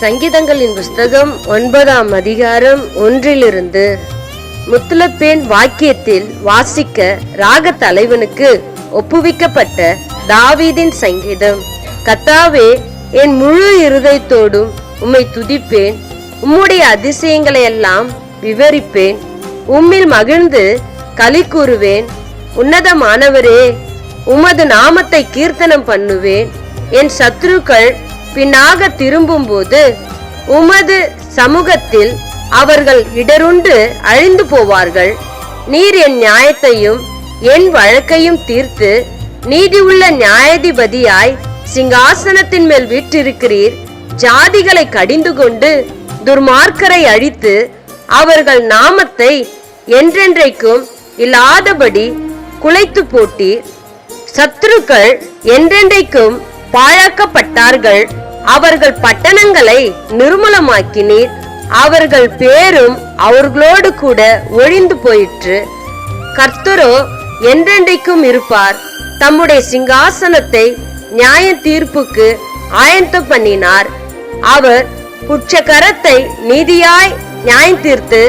சங்கீதங்களின் புஸ்தகம் ஒன்பதாம் அதிகாரம் ஒன்றிலிருந்து முத்துலப்பேன் வாக்கியத்தில் வாசிக்க ராக தலைவனுக்கு ஒப்புவிக்கப்பட்ட தாவீதின் சங்கீதம். கத்தாவே என் முழு இருதயத்தோடும் உம்மை துதிப்பேன். உம்முடைய அதிசயங்களை எல்லாம் விவரிப்பேன். உம்மில் மகிழ்ந்து களி கூறுவேன். உன்னதமானவரே உமது நாமத்தை கீர்த்தனம் பண்ணுவேன். என் சத்ருக்கள் பின்னாக திரும்பும்போது உமது சமூகத்தில் அவர்கள் இடருண்டு அழிந்து போவார்கள். நீர் என் நியாயத்தையும் என் வழக்கையும் தீர்த்து நீதியுள்ள நியாயாதிபதியாய் சிங்காசனத்தின் மேல் வீற்றிருக்கிறீர். ஜாதிகளை கடிந்து கொண்டு துர்மார்க்கரை அழித்து அவர்கள் நாமத்தை என்றென்றைக்கும் இல்லாதபடி குலைத்து போட்டீர். சத்துருக்கள் என்றென்றைக்கும் பாழாக்கப்பட்டார்கள். அவர்கள் பட்டணங்களை நிர்மூலமாக்கினீர். அவர்கள் பேரும் அவர்களோடு கூட ஒழிந்து போயிற்று. கர்த்தரோ என்றென்றைக்கும் இருப்பார். தம்முடைய சிங்காசனத்தை நியாய தீர்ப்புக்கு ஆயத்தம் பண்ணினார். அவர் குற்றக்கரத்தை நீதியாய் நியாயம் தீர்த்து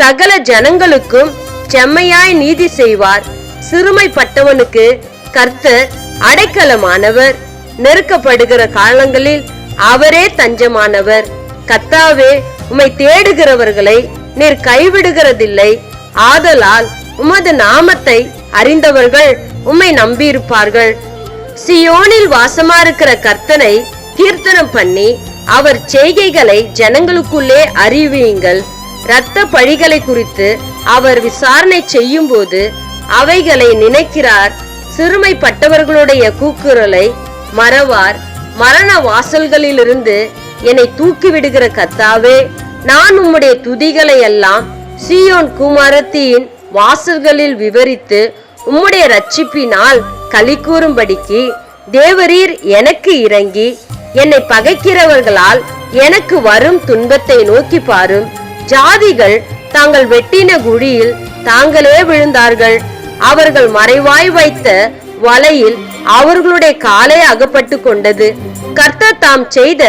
சகல ஜனங்களுக்கும் செம்மையாய் நீதி செய்வார். சிறுமைப்பட்டவனுக்கு கர்த்தர் அடைக்கலமானவர். நெருக்கப்படுகிற காலங்களில் அவரே தஞ்சமானவர். கத்தாவே உம்மை தேடுகிறவர்களை நீர் கைவிடுகிறதில்லை. ஆதலால் உமது நாமத்தை அறிந்தவர்கள் உம்மை நம்பியிருப்பார்கள். சியோனில் வாசமா இருக்கிற கர்த்தனை கீர்த்தனம் பண்ணி அவர் செய்கைகளை ஜனங்களுக்குள்ளே அறிவியுங்கள். இரத்த பழிகளை குறித்து அவர் விசாரணை செய்யும் போது அவைகளை நினைக்கிறார். சிறுமைப்பட்டவர்களுடைய கூக்குரலை மறவார். மரண வாசல்களிலிருந்து என்னை தூக்கி விடுகிற கத்தாவே நான் உம்முடைய துதிகளை எல்லாம் சீயோன் குமாரத்தியின் வாசல்களில் விவரித்து உம்முடைய ரட்சிப்பினால் களி கூறும்படிக்கு தேவரீர் எனக்கு இறங்கி என்னை பகைக்கிறவர்களால் எனக்கு வரும் துன்பத்தை நோக்கி பாரும். ஜாதிகள் தாங்கள் வெட்டின குழியில் தாங்களே விழுந்தார்கள். அவர்கள் மறைவாய் வைத்த வலையில் அவர்களுடைய காலை அகப்பட்டு கொண்டது. கர்த்தர் தாம் செய்த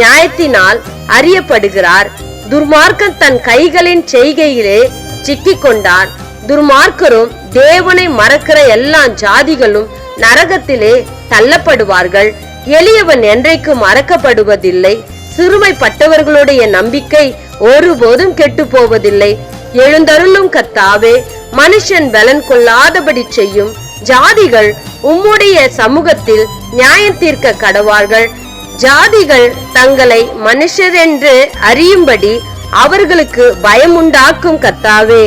நியாயத்தினால் அறியப்படுகிறார். துர்மார்க்கன் தன் கைகளின் செய்கையிலே சிக்கிக் கொண்டான் துர்மார்க்கரும் தேவனை மறக்கிற எல்லா ஜாதிகளும் நரகத்திலே தள்ளப்படுவார்கள். எளியவன் என்றைக்கு மறக்கப்படுவதில்லை. சிறுமைப்பட்டவர்களுடைய நம்பிக்கை ஒருபோதும் கெட்டு போவதில்லை எழுந்தருளும் கத்தாவே மனுஷன் பலன் கொள்ளாதபடி செய்யும். ஜாதிகள் உம்முடைய சமூகத்தில் நியாயம் தீர்க்க கடவார்கள். ஜாதிகள் தங்களை மனுஷர் என்று அறியும்படி அவர்களுக்கு பயமுண்டாக்கும் கத்தாவே.